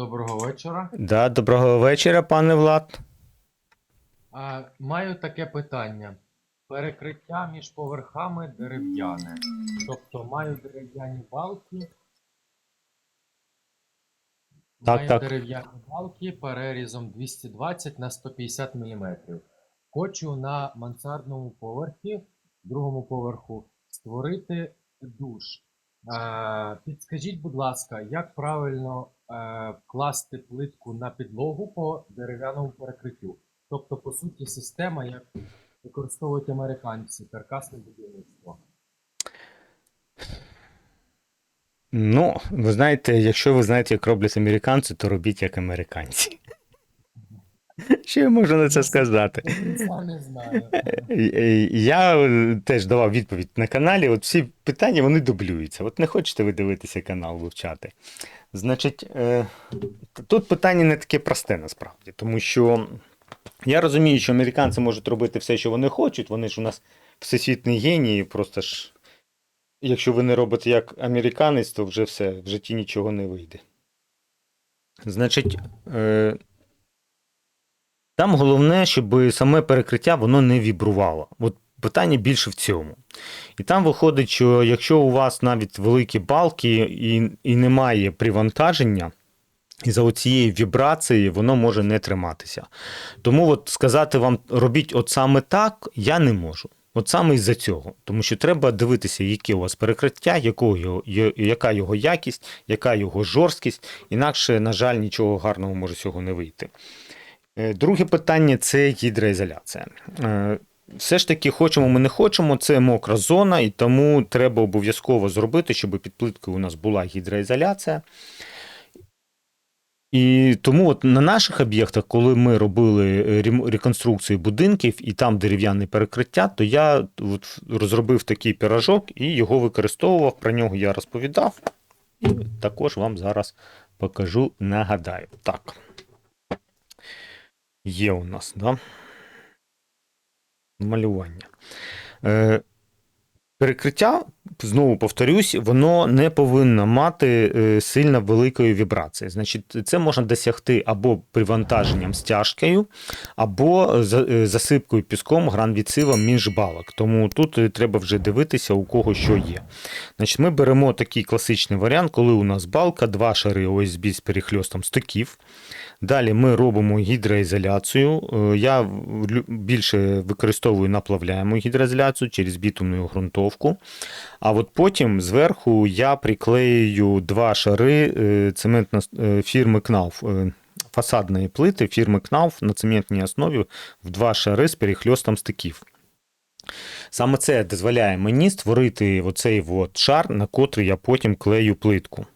доброго вечора. Да, доброго вечора, пане Влад. А, маю таке питання. Перекриття між поверхами дерев'яне. Тобто маю дерев'яні балки. Так, маю так. дерев'яні балки перерізом 220 на 150 мм. Хочу на мансардному поверхі, другому поверху, створити душ. Підскажіть, будь ласка, як правильно е, вкласти плитку на підлогу по дерев'яному перекриттю? Тобто, по суті, система, як використовують американці, каркасне будівництво. Ну, ви знаєте, якщо ви знаєте, як роблять американці, то робіть як американці. Що я можу на це сказати? Я не знаю. Е, Я е, теж давав відповідь на каналі. От всі питання вони дублюються. От не хочете ви дивитися канал вивчати. Значить, е, тут питання не таке просте насправді, тому що я розумію, що американці можуть робити все, що вони хочуть. Вони ж у нас всесвітні генії, просто ж. Якщо ви не робите як американець, то вже все, в житті нічого не вийде. Значить, е, там головне, щоб саме перекриття воно не вібрувало. От питання більше в цьому. І там виходить, що якщо у вас навіть великі балки і, і немає привантаження, і за цієї вібрації воно може не триматися. Тому от сказати вам, робіть от саме так, я не можу. От саме із-за цього. Тому що треба дивитися, яке у вас перекриття, якого яка його якість, яка його жорсткість. Інакше, на жаль, нічого гарного може з цього не вийти. Е, Друге питання це гідроізоляція. Е, Все ж таки, хочемо ми не хочемо, це мокра зона, і тому треба обов'язково зробити, щоб під плиткою у нас була гідроізоляція. І тому от на наших об'єктах, коли ми робили е, реконструкцію будинків і там дерев'яне перекриття, то я от розробив такий піражок і його використовував. Про нього я розповідав. І також вам зараз покажу, нагадаю. Так. Є у нас, да? Малювання. Е, перекриття, знову повторюсь, воно не повинно мати е, сильно великої вібрації. Значить, це можна досягти або привантаженням стяжкою, або е, засипкою піском гранвіцивом між балок. Тому тут е, треба вже дивитися, у кого що є. Значить, ми беремо такий класичний варіант, коли у нас балка, два шари ОСБ з перехльостом стиків. Далі ми робимо гідроізоляцію. Е, Я більше використовую наплавляємо гідроізоляцію через бітумну ґрунтовку. А от потім зверху я приклеюю два шари е, цементно е, фірми КНАУФ. е, Фасадної плити фірми КНАУФ на цементній основі в два шари з перехльостом стиків. Саме це дозволяє мені створити оцей от шар, на котрий я потім клею плитку.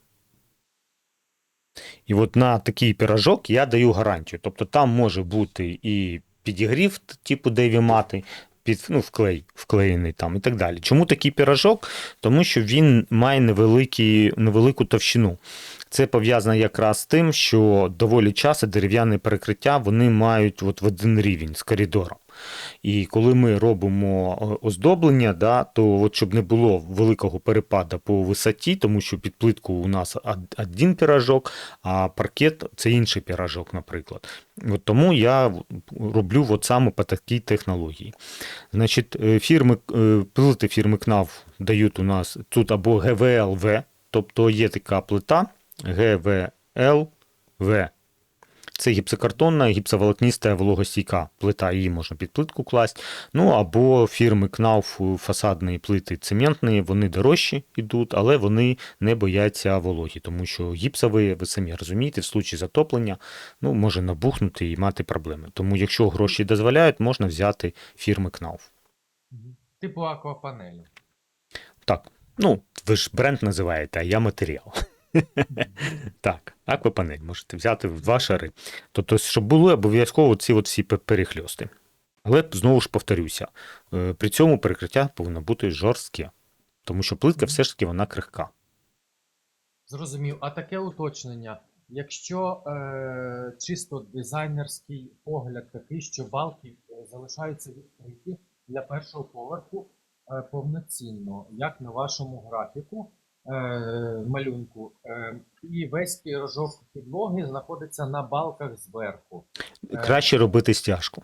І от на такий пірожок я даю гарантію. Тобто там може бути і підігрів, типу Деві мати, під, ну, вклей, вклеєний там і так далі. Чому такий пірожок? Тому що він має невеликі, невелику товщину. Це пов'язано якраз з тим, що доволі часто дерев'яне перекриття вони мають от в один рівень з коридором. І коли ми робимо е, оздоблення, да, то от щоб не було великого перепаду по висоті, тому що під плитку у нас один пірожок, а паркет це інший пірожок, наприклад. От тому я роблю от саме по такій технології. Значить, е, фірми, е, плити фірми КНАВ дають у нас тут або ГВЛВ, тобто є така плита ГВЛВ. Це гіпсокартонна, гіпсоволокніста вологостійка плита, її можна під плитку класти. Ну або фірми КНАУФ фасадні плити цементні, вони дорожчі йдуть, але вони не бояться вологі, тому що гіпсові, ви самі розумієте, в случаї затоплення ну, може набухнути і мати проблеми. Тому, якщо гроші дозволяють, можна взяти фірми КНАУФ. Типу аквапанелі. Так, ну, ви ж бренд називаєте, а я матеріал. Так, аквапанель можете взяти в два шари. Тобто, щоб були обов'язково ці от всі перехльости. Але знову ж повторюся, е, при цьому перекриття повинно бути жорстке, тому що плитка все ж таки вона крихка. Зрозумів. А таке уточнення. Якщо е, чисто дизайнерський погляд такий, що балки е, залишаються відкриті для першого поверху е, повноцінно, як на вашому графіку, малюнку. Е, і весь пірожок підлоги знаходиться на балках зверху. Е, Краще робити стяжку.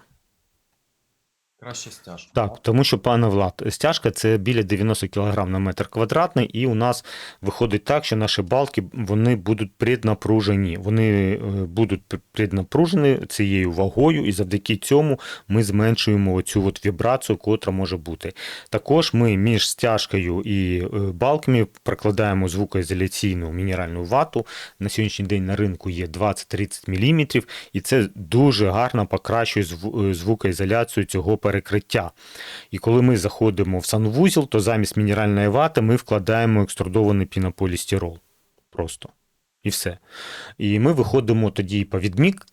Краще стяжку. Так, тому що, пане Влад, стяжка це біля 90 кг на метр квадратний, і у нас виходить так, що наші балки вони будуть преднапружені. Вони е, будуть пр- преднапружені цією вагою, і завдяки цьому ми зменшуємо оцю от вібрацію, котра може бути. Також ми між стяжкою і е, балками прокладаємо звукоізоляційну мінеральну вату. На сьогоднішній день на ринку є 20-30 мм, і це дуже гарно покращує е, звукоізоляцію цього перекриття. І коли ми заходимо в санвузол, то замість мінеральної вати ми вкладаємо екструдований пінополістирол. Просто. І все. І ми виходимо тоді по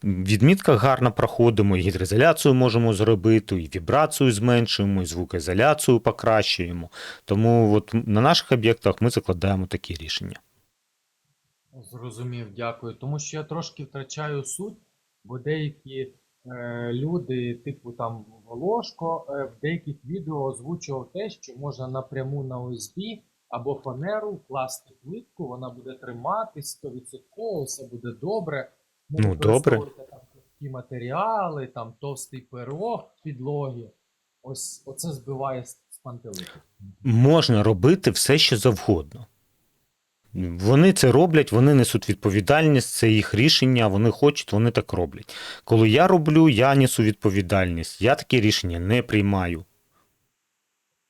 відмітках гарно проходимо, і гідроізоляцію можемо зробити, і вібрацію зменшуємо, і звукоізоляцію покращуємо. Тому от на наших об'єктах ми закладаємо такі рішення. Зрозумів, дякую. Тому що я трошки втрачаю суть, бо деякі люди, типу там Волошко, е, в деяких відео озвучував те, що можна напряму на ОСБ або фанеру вкласти плитку, вона буде триматись 100%, все буде добре. Не Ну, добре. Там такі матеріали, там товстий пирог в підлогі. Ось оце збиває з пантелику. Можна робити все, що завгодно. Вони це роблять, вони несуть відповідальність, це їх рішення, вони хочуть, вони так роблять. Коли я роблю, я несу відповідальність. Я такі рішення не приймаю.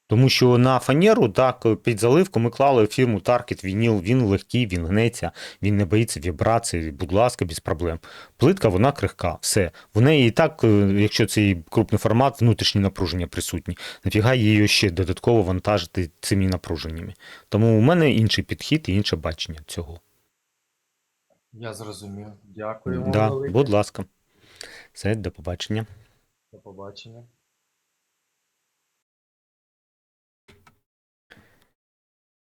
Тому що на фанеру, так, під заливку ми клали фірму Target Vinyl, він легкий, він гнеться, він не боїться вібрацій, будь ласка, без проблем. Плитка, вона крихка, все. В неї і так, е, якщо цей крупний формат, внутрішні напруження присутні. Нафіга її ще додатково вантажити цими напруженнями. Тому у мене інший підхід і інше бачення цього. Я зрозумів. Дякую вам Да, велике. будь ласка. Все, до побачення. До побачення.